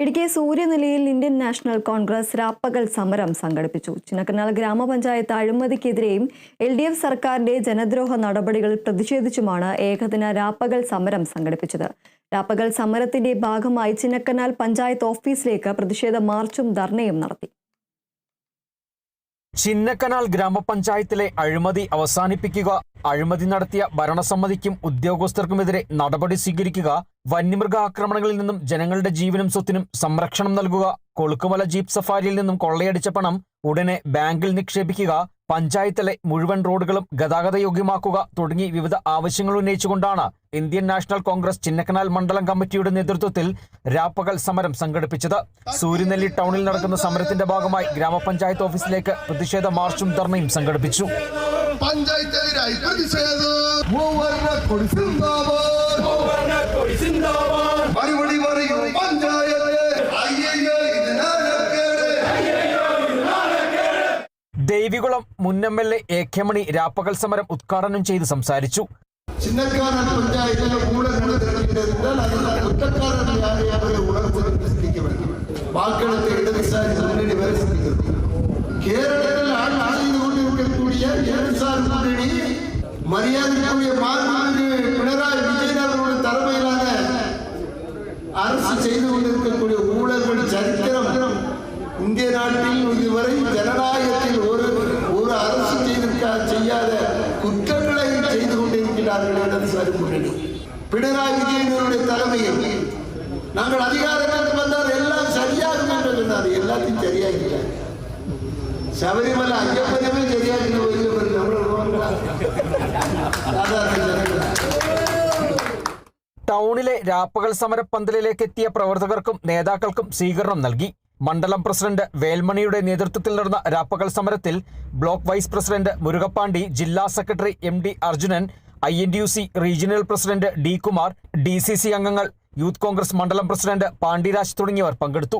ഇടുക്കി സൂര്യനിലയിൽ Indian national Congress രാപ്പകൽ സമരം സംഘടിപ്പിച്ചു. ചിന്നക്കനാൽ ഗ്രാമപഞ്ചായത്ത് അഴിമതിക്കെതിരെയും എൽ ഡി എഫ് സർക്കാരിന്റെ ജനദ്രോഹ നടപടികളിൽ പ്രതിഷേധിച്ചുമാണ് ഏകദിന രാപ്പകൽ സമരം സംഘടിപ്പിച്ചത്. രാപ്പകൽ സമരത്തിന്റെ ഭാഗമായി ചിന്നക്കനാൽ പഞ്ചായത്ത് ഓഫീസിലേക്ക് പ്രതിഷേധ മാർച്ചും ധർണയും നടത്തി. ചിന്നക്കനാൽ ഗ്രാമപഞ്ചായത്തിലെ അഴിമതി അവസാനിപ്പിക്കുക അഴിമതി നടത്തിയ ഭരണസമിതിക്കും ഉദ്യോഗസ്ഥർക്കുമെതിരെ നടപടി സ്വീകരിക്കുക വന്യമൃഗ ആക്രമണങ്ങളിൽ നിന്നും ജനങ്ങളുടെ ജീവനും സ്വത്തിനും സംരക്ഷണം നൽകുക കൊളുക്കുമല ജീപ്പ് സഫാരിയിൽ നിന്നും കൊള്ളയടിച്ച പണം ഉടനെ ബാങ്കിൽ നിക്ഷേപിക്കുക പഞ്ചായത്തിലെ മുഴുവൻ റോഡുകളും ഗതാഗത യോഗ്യമാക്കുക തുടങ്ങി വിവിധ ആവശ്യങ്ങൾ ഉന്നയിച്ചുകൊണ്ടാണ് ഇന്ത്യൻ നാഷണൽ കോൺഗ്രസ് ചിന്നക്കനാൽ മണ്ഡലം കമ്മിറ്റിയുടെ നേതൃത്വത്തിൽ രാപ്പകൽ സമരം സംഘടിപ്പിച്ചത്. സൂര്യനെല്ലി ടൗണിൽ നടക്കുന്ന സമരത്തിന്റെ ഭാഗമായി ഗ്രാമപഞ്ചായത്ത് ഓഫീസിലേക്ക് പ്രതിഷേധ മാർച്ചും ധർണയും സംഘടിപ്പിച്ചു. പ്രതിഷേധം. ദേവികുളം മുൻ M L A A K Mani രാപ്പകൽ സമരം ഉദ്ഘാടനം ചെയ്ത് സംസാരിച്ചു சின்னக்காரன் பஞ்சாயத்தில் ஊழல் நடந்திருக்கின்றால் அதில் குற்றக்காரன் யார் யாரை உணர்வு சிந்திக்க வேண்டும் வாக்களித்த இடதுசாரி முன்னணி வரை சிந்திக்கிறது கேரளத்தில் ஆள் செய்து கொண்டிருக்கக்கூடிய இடதுசாரி முன்னணி மரியாதைக்குரிய மாண்புமிகு பினராயி விஜயன் அவர்களுடைய தலைமையிலான அரசு செய்து கொண்டிருக்கக்கூடிய செய்திருக்க செய்யாத குற்றங்களை செய்து கொண்டிருக்கிறார்கள் இடதுசாரி முன்னணி பினராயி விஜயனுடைய தலைமையில் நாங்கள் அதிகாரத்துக்கு வந்தால் எல்லாம் சரியாகும் என்று சொன்னார் எல்லாத்தையும் சரியாகிட்டார் ശബരിമല അയ്യപ്പനമേ ശരിയാക്കുന്ന വലിയ നമ്മൾ സാധാരണ ജനങ്ങൾ ടൗണിലെ രാപ്പകൽ സമരപ്പന്തലിലേക്ക് എത്തിയ പ്രവർത്തകർക്കും നേതാക്കൾക്കും സ്വീകരണം നൽകി മണ്ഡലം പ്രസിഡന്റ് വേൽമണിയുടെ നേതൃത്വത്തിൽ നടന്ന രാപ്പകൽ സമരത്തിൽ ബ്ലോക്ക് വൈസ് പ്രസിഡന്റ് മുരുകപ്പാണ്ടി ജില്ലാ secretary M D Arjunan I N D U C regional president D Kumar D C C അംഗങ്ങൾ യൂത്ത് കോൺഗ്രസ് മണ്ഡലം പ്രസിഡന്റ് പാണ്ഡിരാജ് തുടങ്ങിയവർ പങ്കെടുത്തു.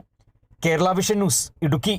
Kerala vision news Idukki.